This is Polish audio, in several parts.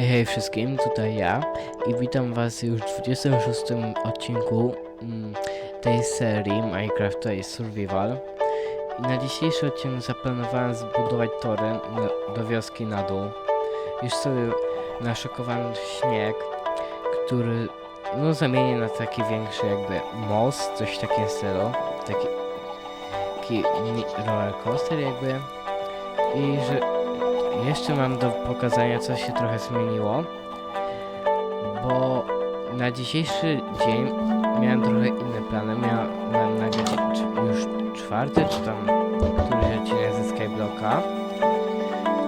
Hej, hej wszystkim, tutaj ja i witam was już w 26 odcinku mm, tej serii Minecraft Survival. I na dzisiejszy odcinek zaplanowałem zbudować tory do wioski na dół. Już sobie naszykowałem śnieg, który no zamienię na taki większy jakby most, coś takim stylu. Taki, taki roller coaster jakby. I że jeszcze mam do pokazania, co się trochę zmieniło, bo na dzisiejszy dzień miałem trochę inne plany. Miałem nagrać już czwarty, czy tam któryś odcinek ze Skyblocka,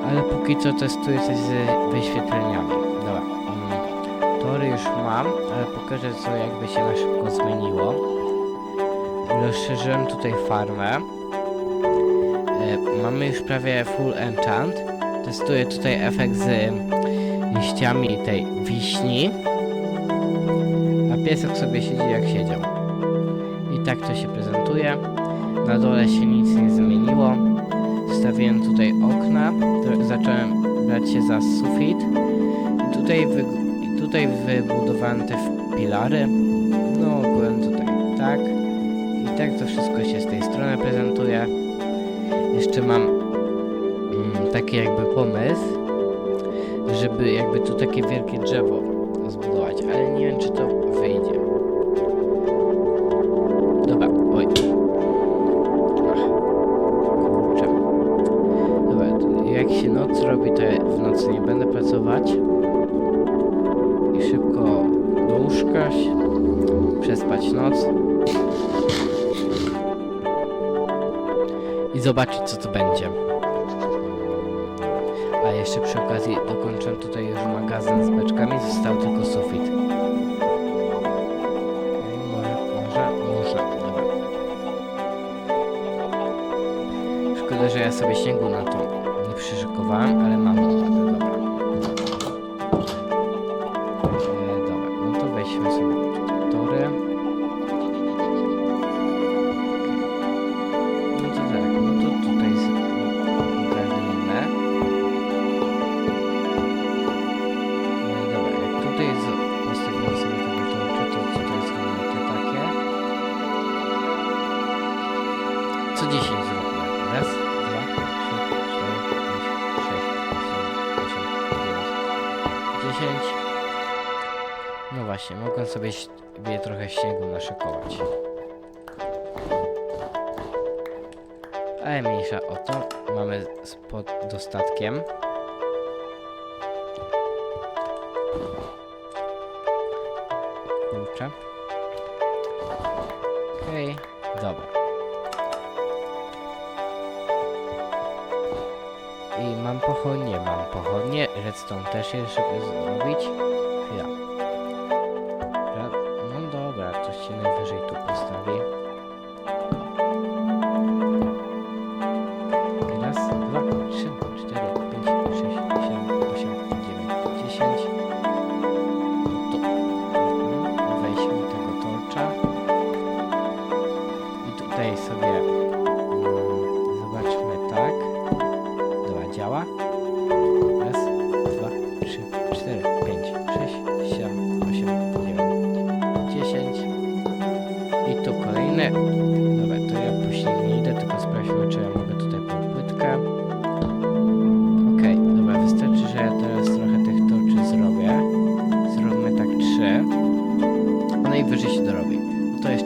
ale póki co testuję coś z wyświetleniami. Dobra, mm, tory już mam, ale pokażę, co jakby się na szybko zmieniło. Rozszerzyłem tutaj farmę. E, mamy już prawie full enchant. Testuję tutaj efekt z liściami tej wiśni. A piesek sobie siedzi jak siedział. I tak to się prezentuje. Na dole się nic nie zmieniło. Wstawiłem tutaj okna. Zacząłem brać się za sufit. I tutaj, wy, i tutaj wybudowałem te pilary. No ogółem tutaj tak. I tak to wszystko się z tej strony prezentuje. Jeszcze mam taki jakby pomysł, żeby jakby tu takie wielkie drzewo zbudować, ale nie wiem czy to wyjdzie. Dobra, oj. Ach, kurczę. Dobra, jak się noc robi, to w nocy nie będę pracować. I szybko do łóżka, przespać noc. I zobaczyć co to będzie. Jeszcze przy okazji dokończę tutaj już magazyn z beczkami, został tylko sufit. Może, może, może, dobra. Szkoda, że ja sobie śniegu na to nie przyszykowałem, ale mam dobra. E, dobra, no to weźmy sobie Co 10 zróbmy. Raz, dwa, trzy, cztery, pięć, sześć, siedem, osiem, dziewięć, dziesięć. No właśnie, mogę sobie trochę śniegu naszykować. Ale mniejsza o to. Mamy z pod dostatkiem. Kurczę. Okej, dobra. Pochodnie, mam pochodnie. Redstone też jeszcze zrobić. Chwila. No dobra, to się najwyżej tu postawi.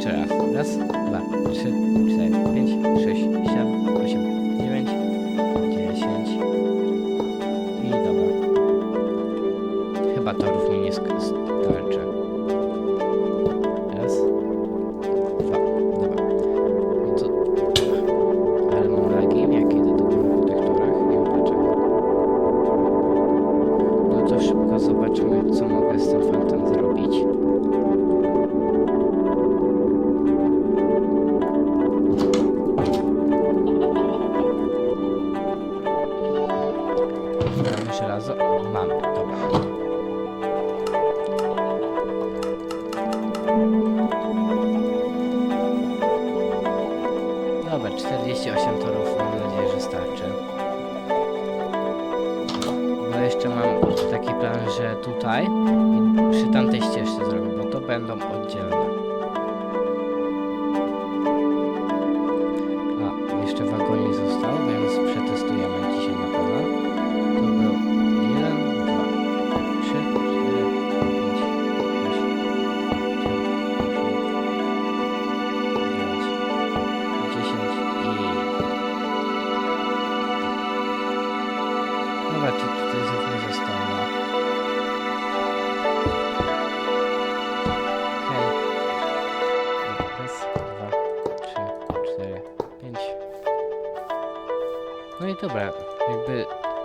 No to jeszcze Mamy żelazo? Mamy, dobra. Dobra, 48 torów, mam nadzieję, że starczy. Bo jeszcze mam taki plan, że tutaj i przy tamtej ścieżce zrobię, bo to będą oddzielne.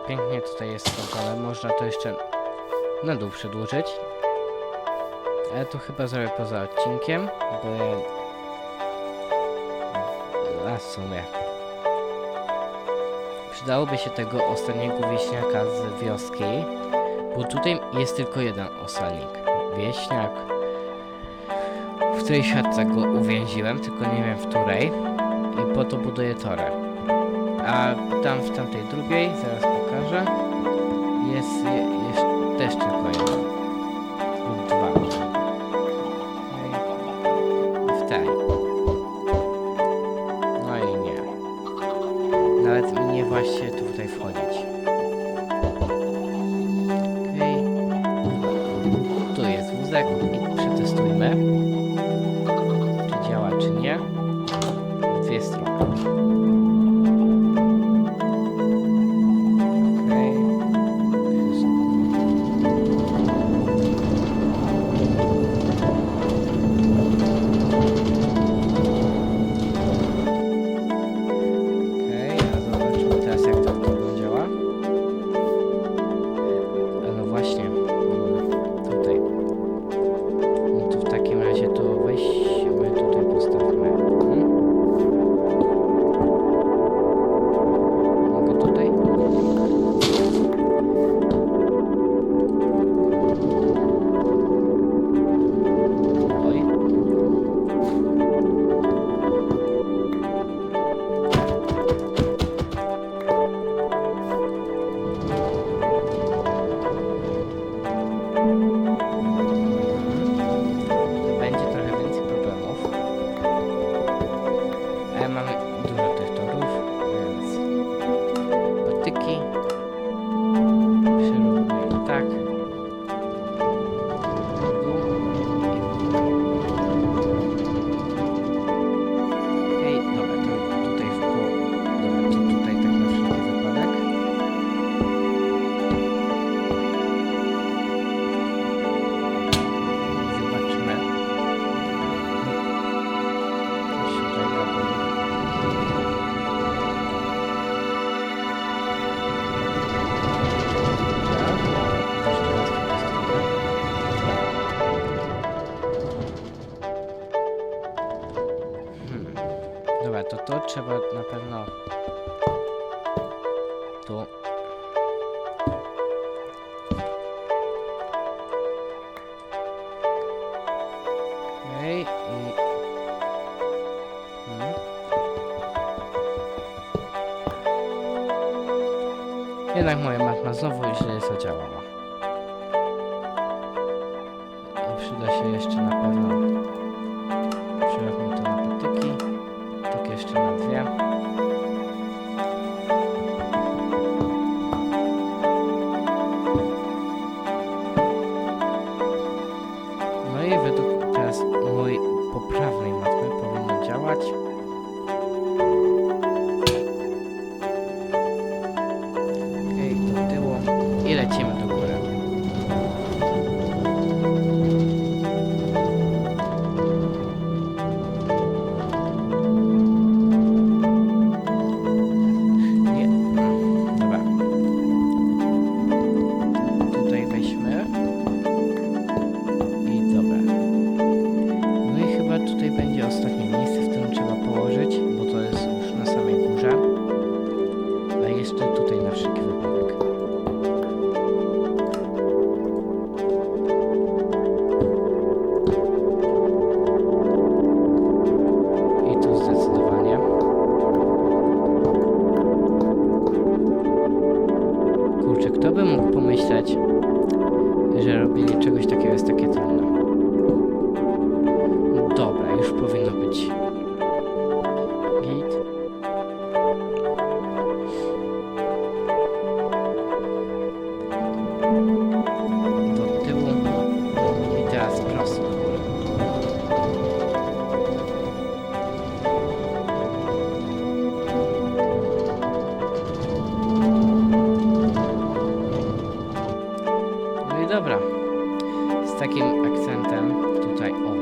Pięknie tutaj jest skończone. Można to jeszcze na dół przedłużyć. Ale to chyba zrobię poza odcinkiem, bo ja... W sumie. Przydałoby się tego ostatniego wieśniaka z wioski, bo tutaj jest tylko jeden osadnik. Wieśniak, w której siatce go uwięziłem, tylko nie wiem w której. I po to buduję torę. A tam w tamtej drugiej, zaraz pokażę. Jest, jest też tylko jeden. Lub dwa. W tej. No i nie. Nawet nie właśnie tu tutaj wchodzić. trzeba na pewno tu. Okay. i... Hmm. Jednak moja matma znowu źle zadziałała. Przyda się jeszcze na pewno much. Dobra. Z takim akcentem tutaj o.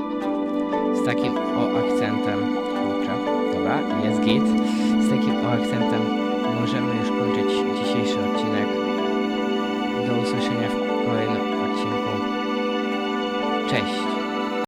Z takim o akcentem. Kurczę. Dobra, jest git. Z takim o akcentem możemy już kończyć dzisiejszy odcinek. Do usłyszenia w kolejnym odcinku. Cześć.